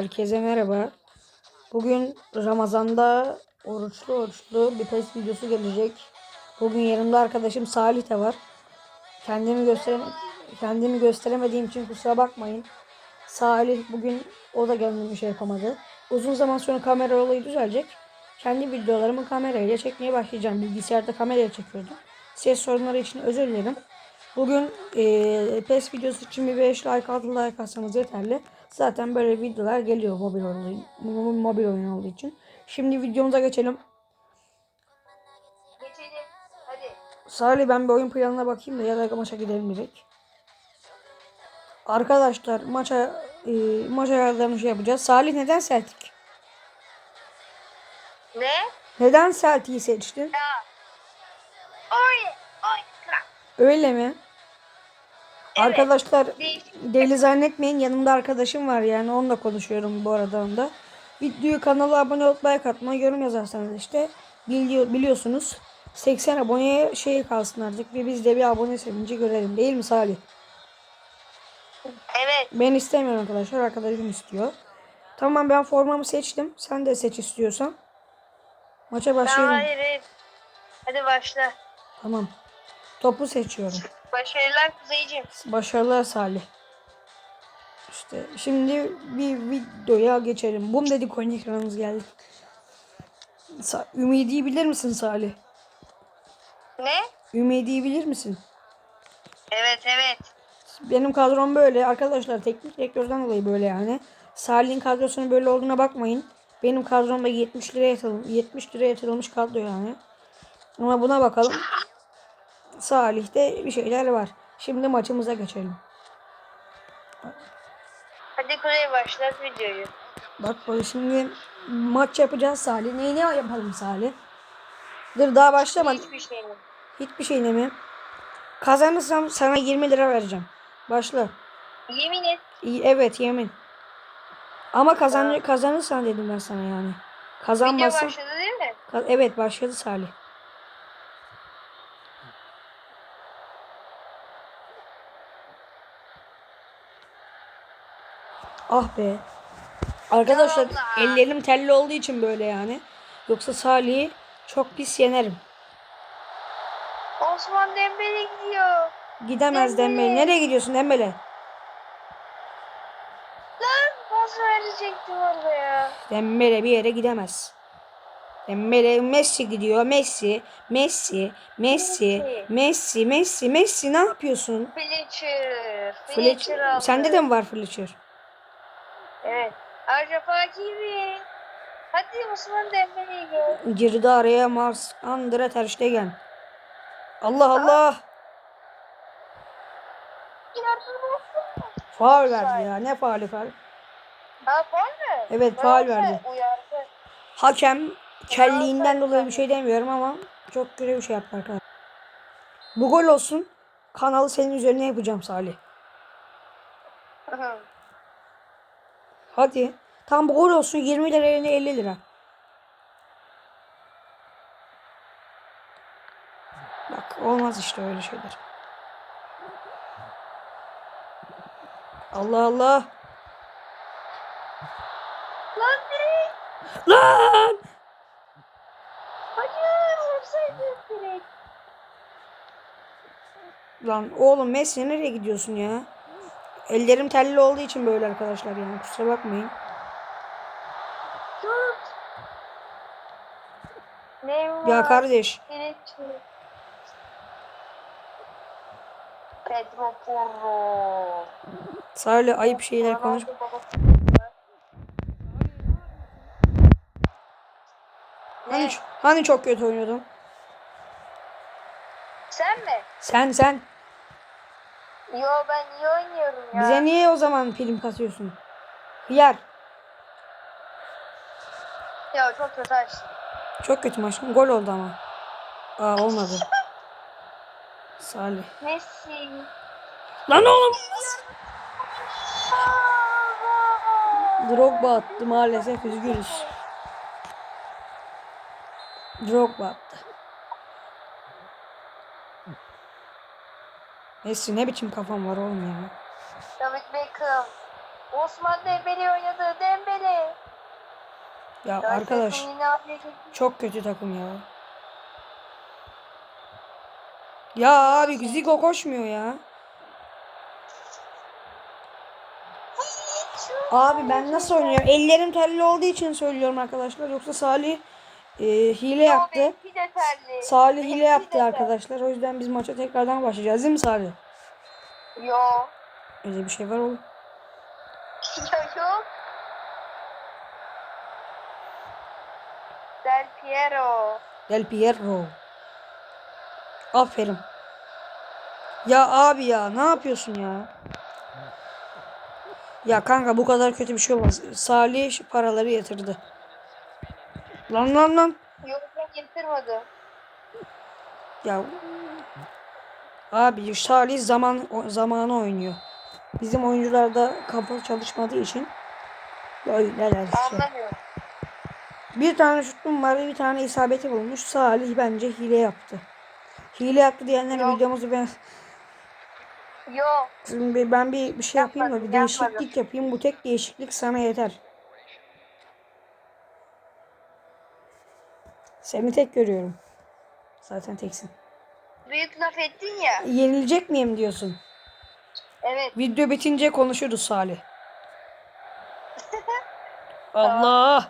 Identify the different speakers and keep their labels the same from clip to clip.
Speaker 1: Herkese merhaba. Bugün Ramazan'da oruçlu oruçlu bir test videosu gelecek. Bugün yanımda arkadaşım Salih de var. Kendimi gösterem kendimi gösteremediğim için kusura bakmayın. Salih bugün o da kendini şey yapamadı. Uzun zaman sonra kamera olayı düzelecek. Kendi videolarımı kamerayla çekmeye başlayacağım. Bilgisayarda kameraya çekiyordum. Ses sorunları için özür dilerim. Bugün eee PES videosu için bir 5 like 6 like atsanız yeterli. Zaten böyle videolar geliyor mobil oyun, mobil oyun olduğu için. Şimdi videomuza geçelim.
Speaker 2: Geçelim. Hadi.
Speaker 1: Salih ben bir oyun planına bakayım da ya da maça gidelim direkt. Arkadaşlar maça e, maç ayarlarını şey yapacağız. Salih neden Celtic?
Speaker 2: Ne?
Speaker 1: Neden Celtic'i seçtin?
Speaker 2: Oy. Oy.
Speaker 1: Öyle mi? Arkadaşlar
Speaker 2: Değişik.
Speaker 1: deli zannetmeyin yanımda arkadaşım var yani onunla konuşuyorum bu arada onda. Videoyu kanala abone olup like atmayı yorum yazarsanız işte biliyor, biliyorsunuz 80 aboneye şey kalsın artık ve biz de bir abone sevinci görelim değil mi Salih?
Speaker 2: Evet.
Speaker 1: Ben istemiyorum arkadaşlar arkadaşım istiyor. Tamam ben formamı seçtim sen de seç istiyorsan. Maça
Speaker 2: Ben
Speaker 1: başlıyorum.
Speaker 2: hayır hayır. Hadi başla.
Speaker 1: Tamam. Topu seçiyorum.
Speaker 2: Başarılar Kuzeyciğim.
Speaker 1: Başarılar Salih. İşte şimdi bir videoya geçelim. Bum dedik oyun ekranımız geldi. Sa- Ümidi'yi bilir misin Salih?
Speaker 2: Ne?
Speaker 1: Ümidi'yi bilir misin?
Speaker 2: Evet evet.
Speaker 1: Benim kadrom böyle. Arkadaşlar teknik direktörden dolayı böyle yani. Salih'in kadrosunun böyle olduğuna bakmayın. Benim kadromda 70 liraya yatırılmış, 70 liraya yatırılmış kadro yani. Ama buna bakalım. Salih'te bir şeyler var. Şimdi maçımıza geçelim.
Speaker 2: Hadi Kuzey başlat videoyu.
Speaker 1: Bak böyle şimdi maç yapacağız Salih. Neyi ne yapalım Salih? Dur daha başlamadı.
Speaker 2: Hiçbir şey mi?
Speaker 1: Hiçbir şey mi? Kazanırsam sana 20 lira vereceğim. Başla.
Speaker 2: Yemin et.
Speaker 1: Evet yemin. Ama kazan kazanırsan dedim ben sana yani.
Speaker 2: Video
Speaker 1: Kazanmazsan.
Speaker 2: başladı değil mi?
Speaker 1: Ka- evet başladı Salih. Ah be. Arkadaşlar
Speaker 2: Ya Allah.
Speaker 1: ellerim telli olduğu için böyle yani. Yoksa Salih'i çok pis yenerim.
Speaker 2: Osman Dembele gidiyor.
Speaker 1: Gidemez
Speaker 2: Dembele.
Speaker 1: Dembele. Nereye gidiyorsun Dembele?
Speaker 2: Lan pas verecektim orada ya.
Speaker 1: Dembele bir yere gidemez. Dembele Messi gidiyor. Messi, Messi, Messi, Messi, Messi, Messi ne yapıyorsun?
Speaker 2: Fletcher. Fletcher
Speaker 1: Fletcher. Sende de mi var Fletcher?
Speaker 2: Evet. Arca Hakimi. Hadi Osman Dembele'yi gör.
Speaker 1: Girdi araya Mars Andre Ter Stegen. Allah Allah. Faul verdi ya. Ne faulü faul?
Speaker 2: Ha faul mü?
Speaker 1: Evet, faul verdi.
Speaker 2: Uyardı.
Speaker 1: Hakem kelliğinden dolayı bir şey demiyorum ama çok kötü bir şey yaptı arkadaşlar. Bu gol olsun. Kanalı senin üzerine yapacağım Salih. Hadi. Tam bu gol olsun 20 lira yerine 50 lira. Bak olmaz işte öyle şeyler. Allah Allah.
Speaker 2: Lan ne?
Speaker 1: Lan!
Speaker 2: Hayır. Vursaydın direkt.
Speaker 1: Lan oğlum Messi nereye gidiyorsun ya? Ellerim telli olduğu için böyle arkadaşlar yani kusura bakmayın. Ya kardeş.
Speaker 2: Pedro Porro.
Speaker 1: Salih ayıp şeyler konuş. Hani, hani çok kötü oynuyordun?
Speaker 2: Sen mi?
Speaker 1: Sen sen
Speaker 2: Yo ben iyi oynuyorum ya.
Speaker 1: bize niye o zaman film kasıyorsun? Hıyar.
Speaker 2: Ya çok kötü açtın.
Speaker 1: Çok kötü maç. Gol oldu ama. Aa olmadı. Salih.
Speaker 2: Messi.
Speaker 1: Lan oğlum. Drogba attı maalesef üzgünüz. Drogba attı. Messi ne biçim kafam var oğlum ya.
Speaker 2: David Beckham. Osman Dembele oynadı. Dembele.
Speaker 1: Ya
Speaker 2: Ya
Speaker 1: arkadaş çok kötü takım ya. Ya abi Zico koşmuyor ya. Abi ben nasıl oynuyorum? Ellerim terli olduğu için söylüyorum arkadaşlar. Yoksa Salih e, hile yaptı. Salih hile yaptı arkadaşlar. O yüzden biz maça tekrardan başlayacağız değil mi Salih?
Speaker 2: Yo.
Speaker 1: Öyle bir şey var oğlum.
Speaker 2: Yo yok. Del Piero.
Speaker 1: Del Piero. Aferin. Ya abi ya ne yapıyorsun ya? Ya kanka bu kadar kötü bir şey olmaz. Salih paraları yatırdı. Lan lan lan.
Speaker 2: Yok ben getirmedim.
Speaker 1: Ya abi Salih zaman zamanı oynuyor. Bizim oyuncularda kafa çalışmadığı için böyleler işte.
Speaker 2: Anlamıyorum.
Speaker 1: Bir tane şutum var bir tane isabeti bulmuş. Salih bence hile yaptı. Hile yaptı diyenlere
Speaker 2: Yok.
Speaker 1: videomuzu ben
Speaker 2: Yo.
Speaker 1: Şimdi ben bir, bir şey yapayım da bir değişiklik yapayım. Bu tek değişiklik sana yeter. Seni tek görüyorum. Zaten teksin.
Speaker 2: Büyük laf ettin ya.
Speaker 1: Yenilecek miyim diyorsun?
Speaker 2: Evet.
Speaker 1: Video bitince konuşuruz Salih. Allah.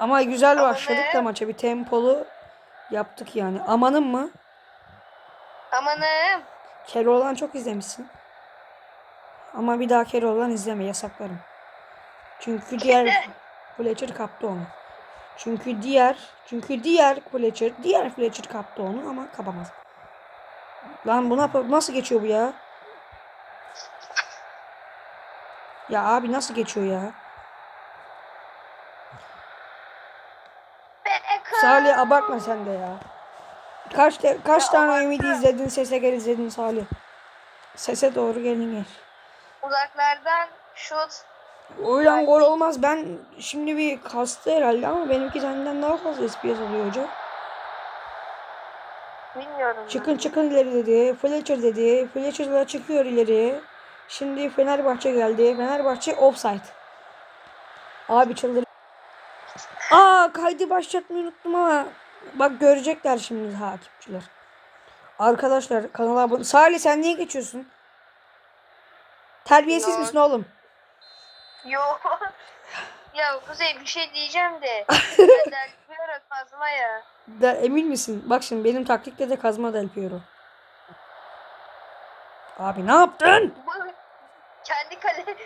Speaker 1: Ama güzel
Speaker 2: Ama
Speaker 1: başladık
Speaker 2: ne?
Speaker 1: da maça. Bir tempolu yaptık yani. Amanın mı?
Speaker 2: Amanım.
Speaker 1: Keloğlan çok izlemişsin. Ama bir daha Keloğlan izleme yasaklarım. Çünkü diğer Fletcher kaptı onu. Çünkü diğer çünkü diğer Fletcher diğer Fletcher kaptı onu ama kapamaz. Lan buna nasıl geçiyor bu ya? Ya abi nasıl geçiyor ya? Salih abartma sen de ya. Kaç te- kaç
Speaker 2: Ya
Speaker 1: tane. Ümidi izledin, sese gel izledin Salih. Sese doğru gelin gel.
Speaker 2: Uzaklardan şut.
Speaker 1: Oylan gol olmaz. Ben şimdi bir kastı herhalde ama benimki senden daha fazla SPS oluyor hoca.
Speaker 2: Bilmiyorum.
Speaker 1: Çıkın çıkın ileri dedi. Fletcher dedi. Fletcher'la çıkıyor ileri. Şimdi Fenerbahçe geldi. Fenerbahçe offside. Abi çıldır. Aa kaydı başlatmayı unuttum ama bak görecekler şimdi takipçiler. Arkadaşlar kanala abone. Salih sen niye geçiyorsun? Terbiyesiz
Speaker 2: Yok.
Speaker 1: misin oğlum?
Speaker 2: Yo. ya Kuzey bir şey diyeceğim de. ben Del Piero kazma ya.
Speaker 1: Da, emin misin? Bak şimdi benim taktikte de kazma del Piero. Abi ne yaptın?
Speaker 2: Kendi kale.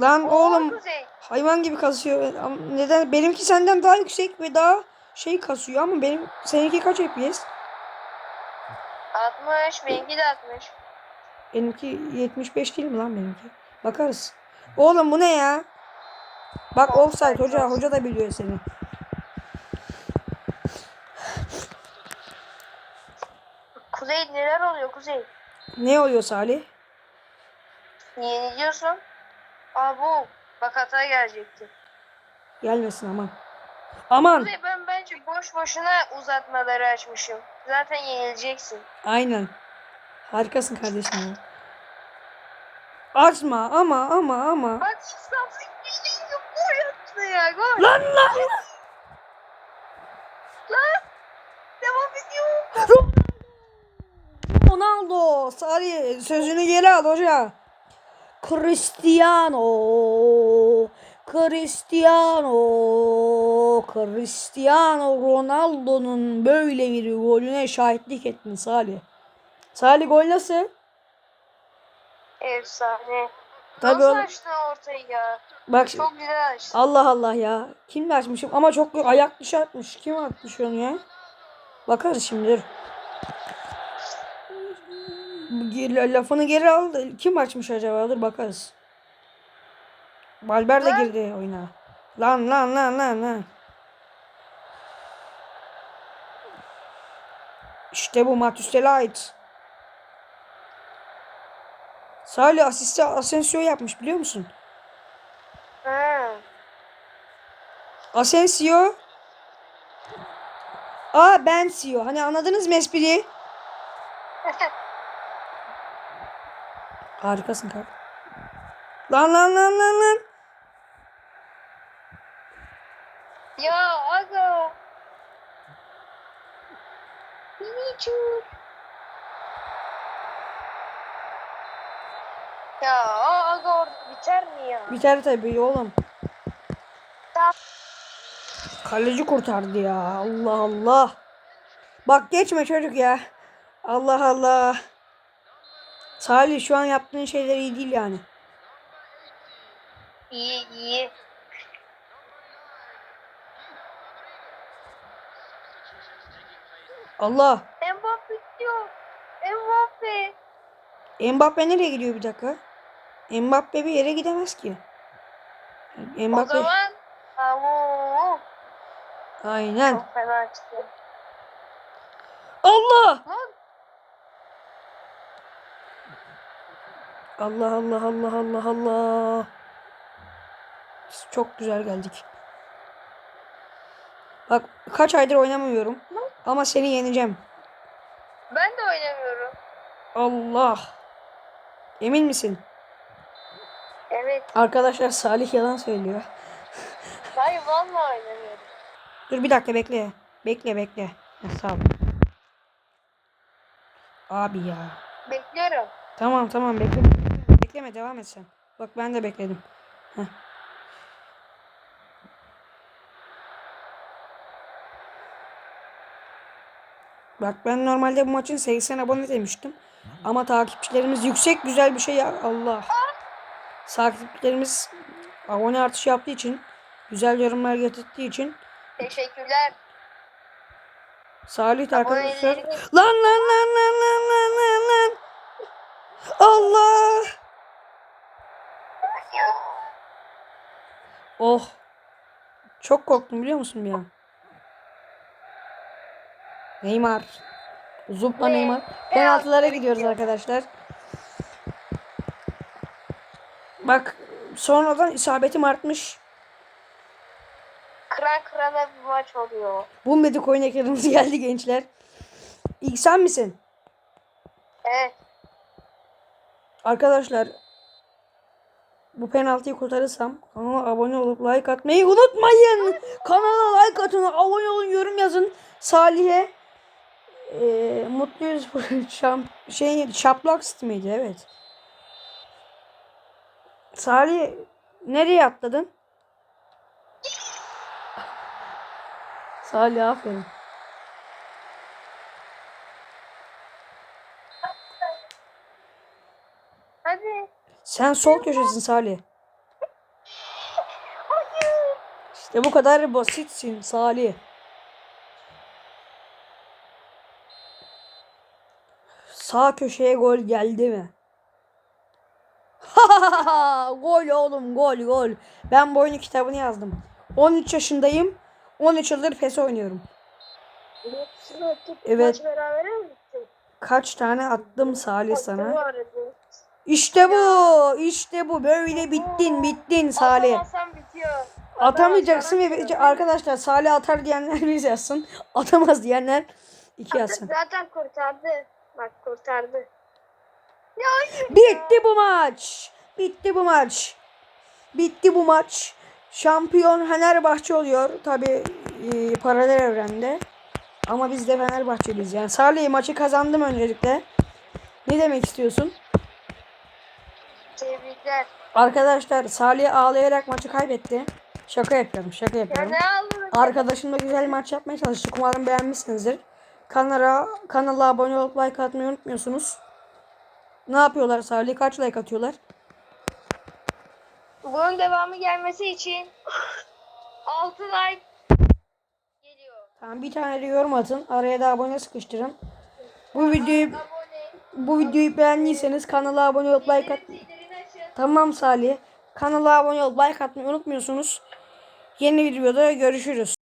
Speaker 1: Lan oğlum
Speaker 2: Kuzey.
Speaker 1: hayvan gibi kasıyor. Ama Neden? Benimki senden daha yüksek ve daha şey kasıyor ama benim seninki kaç FPS?
Speaker 2: 60. Benimki de 60.
Speaker 1: Benimki 75 değil mi lan benimki? Bakarız. Oğlum bu ne ya? Bak offside hoca hoca da biliyor seni.
Speaker 2: Kuzey neler oluyor Kuzey?
Speaker 1: Ne oluyor Salih?
Speaker 2: Yeniliyorsun. Aa bu. Bak hata gelecekti.
Speaker 1: Gelmesin aman. Aman.
Speaker 2: Kuzey ben bence boş boşuna uzatmaları açmışım. Zaten yenileceksin.
Speaker 1: Aynen. Harikasın kardeşim ya. Açma ama ama ama.
Speaker 2: Bak İstanbul geliyor. Gol attı ya gol.
Speaker 1: Lan lan.
Speaker 2: Lan. Devam ediyor.
Speaker 1: Ronaldo. Salih sözünü geri al hoca. Cristiano. Cristiano. Cristiano Ronaldo'nun böyle bir golüne şahitlik ettin Salih. Salih gol nasıl?
Speaker 2: Efsane.
Speaker 1: Tabii
Speaker 2: Nasıl
Speaker 1: oğlum.
Speaker 2: açtın ortayı ya?
Speaker 1: Bak şimdi-
Speaker 2: Çok güzel açtın.
Speaker 1: Allah Allah ya. Kimle açmışım ama çok ayak dışı atmış. Kim atmış onu ya? Bakarız şimdi dur. Lafını geri al. Kim açmış acaba? Dur bakarız. Valber de
Speaker 2: Lan.
Speaker 1: girdi oyuna. Lan lan lan lan lan. İşte bu Matüstel'e ait. Salih asiste Asensio yapmış biliyor musun?
Speaker 2: Hı.
Speaker 1: Asensio. Aa Bensio. Hani anladınız mı espriyi? Harikasın kanka. Lan lan lan lan lan.
Speaker 2: Ya aga. Minicik. Ya aga orada biter mi ya?
Speaker 1: Biter tabii oğlum.
Speaker 2: Tamam.
Speaker 1: Kaleci kurtardı ya. Allah Allah. Bak geçme çocuk ya. Allah Allah. Salih şu an yaptığın şeyler iyi değil yani.
Speaker 2: İyi iyi.
Speaker 1: Allah.
Speaker 2: Mbappe diyor. Mbappe.
Speaker 1: Mbappe nereye gidiyor bir dakika? Mbappe bir yere gidemez ki.
Speaker 2: O
Speaker 1: Mbappe.
Speaker 2: zaman Aa,
Speaker 1: Aynen.
Speaker 2: çok fena çıktı.
Speaker 1: Allah.
Speaker 2: Lan
Speaker 1: Allah Allah Allah Allah Allah. Çok güzel geldik. Bak kaç aydır oynamıyorum. Ama seni yeneceğim.
Speaker 2: ben de oynamıyorum.
Speaker 1: Allah. Emin misin? Arkadaşlar Salih yalan söylüyor.
Speaker 2: Hayır vallahi oynamıyorum.
Speaker 1: Dur bir dakika bekle. Bekle bekle. Heh, sağ ol. Abi ya.
Speaker 2: Bekliyorum.
Speaker 1: Tamam tamam bekle. Bekleme devam et sen. Bak ben de bekledim. Heh. Bak ben normalde bu maçın 80 abone demiştim. Ama takipçilerimiz yüksek güzel bir şey ya Allah. Takipçilerimiz abone artışı yaptığı için güzel yorumlar getirdiği için
Speaker 2: teşekkürler.
Speaker 1: Salih arkadaşlar. Lan lan lan lan lan lan lan lan. Allah. Oh. Çok korktum biliyor musun ya? Neymar. Zupla Neymar. Penaltılara gidiyoruz arkadaşlar. Bak sonradan isabetim artmış
Speaker 2: Kıran kırana bir maç oluyor.
Speaker 1: Bumbedik oyun ekranımız geldi gençler İlk sen misin?
Speaker 2: Evet.
Speaker 1: Arkadaşlar bu penaltıyı kurtarırsam kanala abone olup like atmayı unutmayın. Kanala like atın, abone olun, yorum yazın. Salih'e eee mutluyuz şam, şey şaplak miydi? Evet. Salih nereye atladın? Salih aferin.
Speaker 2: Hadi.
Speaker 1: Sen sol köşesin Salih. İşte bu kadar basitsin Salih. Sağ köşeye gol geldi mi? gol oğlum gol gol. Ben bu oyunun kitabını yazdım. 13 yaşındayım. 13 yıldır PES oynuyorum. Evet. Kaç tane attım Salih sana? İşte bu. İşte bu. Böyle bittin bittin Salih. Atamayacaksın ve arkadaşlar Salih atar diyenler bir yazsın. Atamaz diyenler iki yazsın.
Speaker 2: Zaten kurtardı. Bak kurtardı.
Speaker 1: Bitti bu maç. Bitti bu maç. Bitti bu maç. Şampiyon Fenerbahçe oluyor. Tabi paralel evrende. Ama biz de Fenerbahçeliyiz. Yani Salih maçı kazandım öncelikle. Ne demek istiyorsun?
Speaker 2: Tebrikler.
Speaker 1: Arkadaşlar Salih ağlayarak maçı kaybetti. Şaka yapıyorum. Şaka
Speaker 2: Ya
Speaker 1: yapıyorum.
Speaker 2: aldın?
Speaker 1: Arkadaşımla güzel maç yapmaya çalıştık. Umarım beğenmişsinizdir. Kanala, kanala abone olup like atmayı unutmuyorsunuz. Ne yapıyorlar Salih? Kaç like atıyorlar?
Speaker 2: Bunun devamı gelmesi için 6 like geliyor.
Speaker 1: Tamam bir tane de yorum atın. Araya da abone sıkıştırın. Bu videoyu bu videoyu beğendiyseniz kanala abone olup like at. Tamam Salih. Kanala abone olup like atmayı unutmuyorsunuz. Yeni videoda görüşürüz.